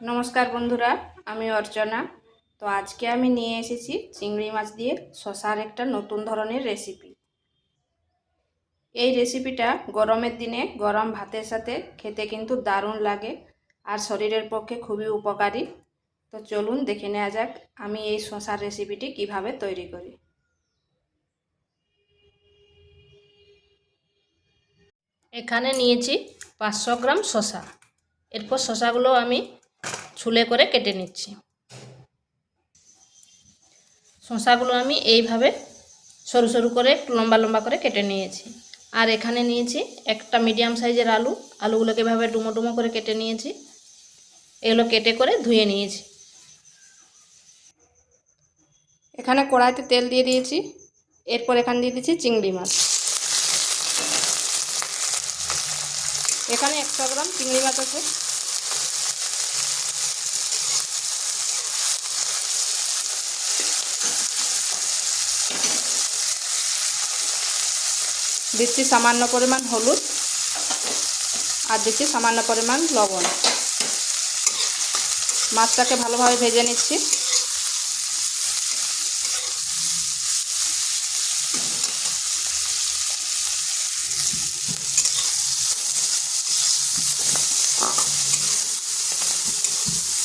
নমস্কার বন্ধুরা, আমি অর্চনা। তো আজকে আমি নিয়ে এসেছি চিংড়ি মাছ দিয়ে শশার একটা নতুন ধরনের রেসিপি। এই রেসিপিটা গরমের দিনে গরম ভাতের সাথে খেতে কিন্তু দারুণ লাগে আর শরীরের পক্ষে খুবই উপকারী। তো চলুন দেখে নেওয়া যাক আমি এই শশার রেসিপিটি কীভাবে তৈরি করি। এখানে নিয়েছি পাঁচশো গ্রাম শশা। এরপর শশাগুলো আমি ছুলে করে কেটে নিচ্ছি। শশাগুলো আমি এইভাবে সরু সরু করে একটু লম্বা লম্বা করে কেটে নিয়েছি। আর এখানে নিয়েছি একটা মিডিয়াম সাইজের আলু। আলুগুলোকে এভাবে ডুমো ডুমো করে কেটে নিয়েছি। এগুলো কেটে করে ধুয়ে নিয়েছি। এখানে কড়াইতে তেল দিয়ে দিয়েছি। এরপর এখানে দিয়ে দিচ্ছি চিংড়ি মাছ। এখানে একশো গ্রাম চিংড়ি মাছ আছে। দিচ্ছি সামান্য পরিমাণ হলুদ আর দিচ্ছি সামান্য পরিমাণ লবণ। মাছটাকে ভালোভাবে ভেজে নিচ্ছি।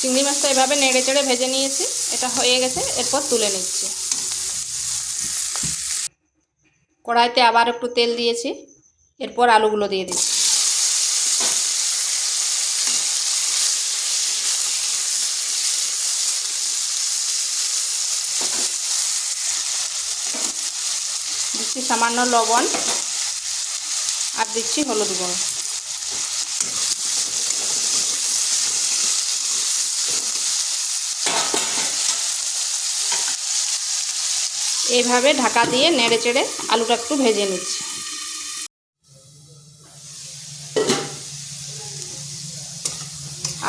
চিংড়ি মাছটা এভাবে নেড়ে চেড়ে ভেজে নিয়েছি। এটা হয়ে গেছে, এরপর তুলে নিচ্ছি। কড়াইতে আবার একটু তেল দিয়েছি, এরপর আলুগুলো দিয়ে দিচ্ছি। দিচ্ছি সামান্য লবণ আর দিচ্ছি হলুদ গুঁড়ো। এইভাবে ঢাকা দিয়ে নেড়ে চেড়ে আলুটা একটু ভেজে নিচ্ছি।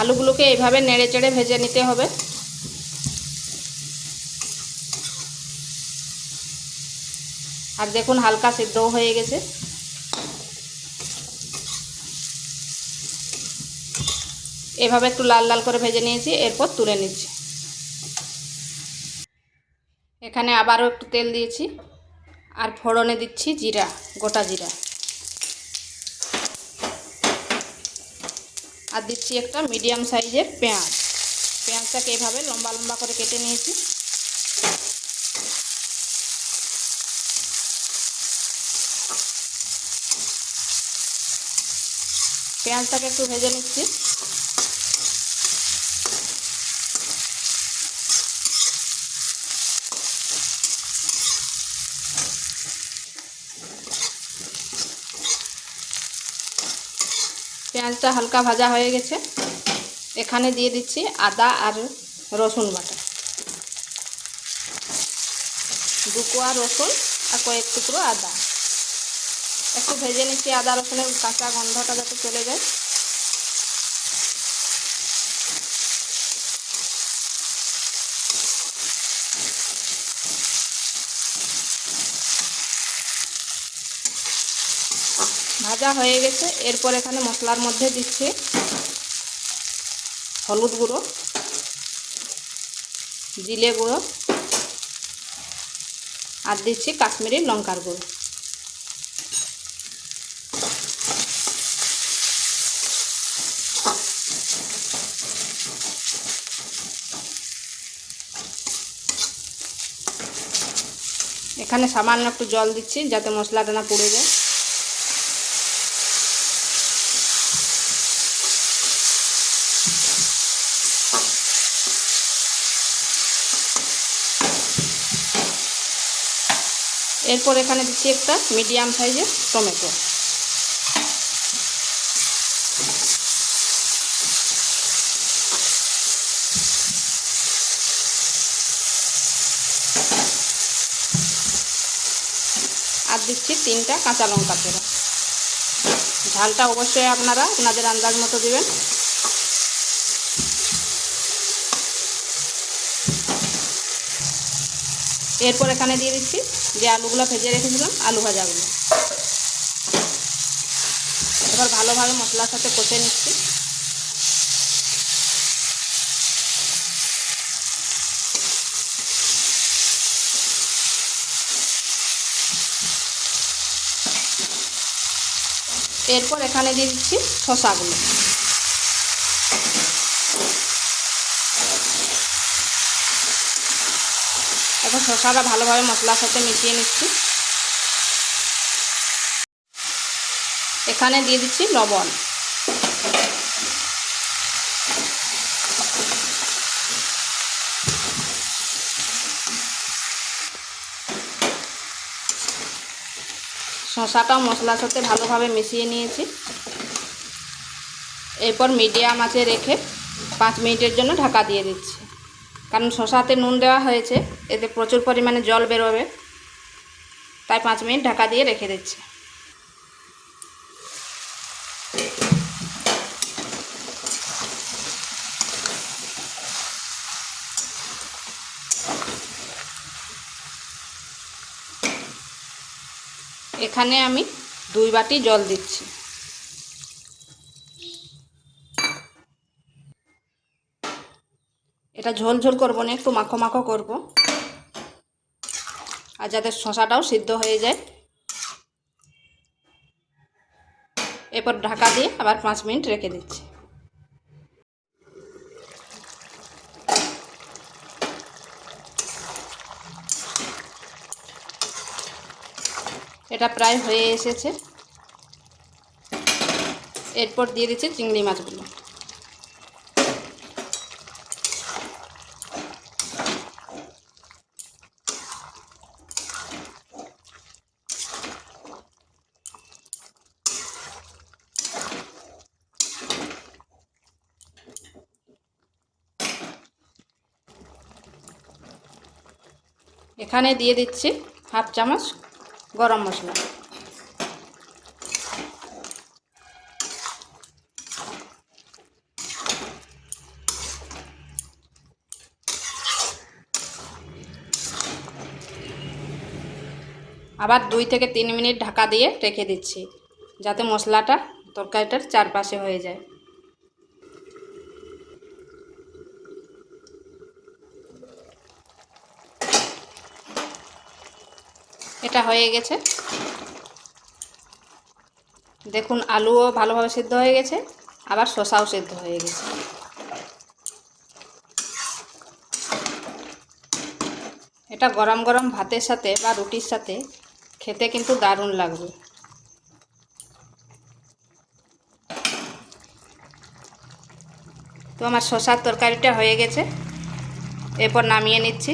আলুগুলোকে এইভাবে নেড়ে চেড়ে ভেজে নিতে হবে। আর দেখুন হালকা সিদ্ধও হয়ে গেছে। এভাবে একটু লাল লাল করে ভেজে নিয়েছি, এরপর তুলে নিচ্ছি। এখানে আবারও একটু তেল দিয়েছি আর ফোড়নে দিচ্ছি জিরা, গোটা জিরা। আর দিচ্ছি একটা মিডিয়াম সাইজের পেঁয়াজ। পেঁয়াজটাকে এভাবে লম্বা লম্বা করে কেটে নিয়েছি। পেঁয়াজটাকে একটু ভেজে নিচ্ছি। পেঁয়াজটা হালকা ভাজা হয়ে গেছে। এখানে দিয়ে দিচ্ছি আদা আর রসুন বাটা। দু কোয়া রসুন আর কয়েক টুকরো আদা। একটু ভেজে নিচ্ছি আদা রসুনের কাঁচা গন্ধটা যাতে চলে যায়। ভাজা হয়ে গেছে। এরপর এখানে মশলার মধ্যে দিচ্ছি হলুদ গুঁড়ো জিলে গুঁড়ো, আর দিচ্ছি কাশ্মীরি লঙ্কার গুঁড়ো। এখানে সামান্য একটু জল দিচ্ছি যাতে মশলাটা না পুড়ে যায়। এরপর এখানে দিচ্ছি একটা মিডিয়াম সাইজের টমেটো। আর দিচ্ছি তিনটা কাঁচা লঙ্কা পেড়া ঝালটা অবশ্যই আপনারা আপনাদের আন্দাজ মতো দিবেন। এরপর এখানে দিয়ে দিচ্ছি যে আলুগুলো ভেজে রেখেছিলাম, আলু ভাজাগুলো। এবার ভালোভাবে মশলার সাথে কষে নিচ্ছি। এরপর এখানে দিয়ে দিচ্ছি শশাগুলো শশাটা ভালোভাবে মশলার সাথে মিশিয়ে নিচ্ছি। এখানে দিয়ে দিচ্ছি লবণ। শশাটাও মশলার সাথে ভালোভাবে মিশিয়ে নিয়েছি। এরপর মিডিয়াম আঁচে রেখে পাঁচ মিনিটের জন্য ঢাকা দিয়ে দিচ্ছি। কারণ শশাতে নুন দেওয়া হয়েছে। এতে প্রচুর পরিমাণে জল বেরোবে। তাই পাঁচ মিনিট ঢাকা দিয়ে রেখে দিচ্ছি। এখানে আমি দুই বাটি জল দিচ্ছি। এটা ঝোল ঝোল করব না, একটু মাখো মাখো করব। আর যাতে শশাটাও সিদ্ধ হয়ে যায়। এরপর ঢাকা দিয়ে আবার পাঁচ মিনিট রেখে দিচ্ছি। এটা প্রায় হয়ে এসেছে। এরপর দিয়ে দিচ্ছি চিংড়ি মাছগুলো। এখানে দিয়ে দিচ্ছি হাফ চামচ গরম মশলা। আবার দুই থেকে তিন মিনিট ঢাকা দিয়ে রেখে দিচ্ছি, যাতে মশলাটা, তরকারিটার চারপাশে হয়ে যায়। হয়ে গেছে। দেখুন, আলুও ভালোভাবে সিদ্ধ হয়ে গেছে, আবার শসাও সিদ্ধ হয়ে গেছে। এটা গরম গরম ভাতের সাথে বা রুটির সাথে খেতে কিন্তু দারুণ লাগবে। তো আমার শশার তরকারিটা হয়ে গেছে। এরপর নামিয়ে নিচ্ছি।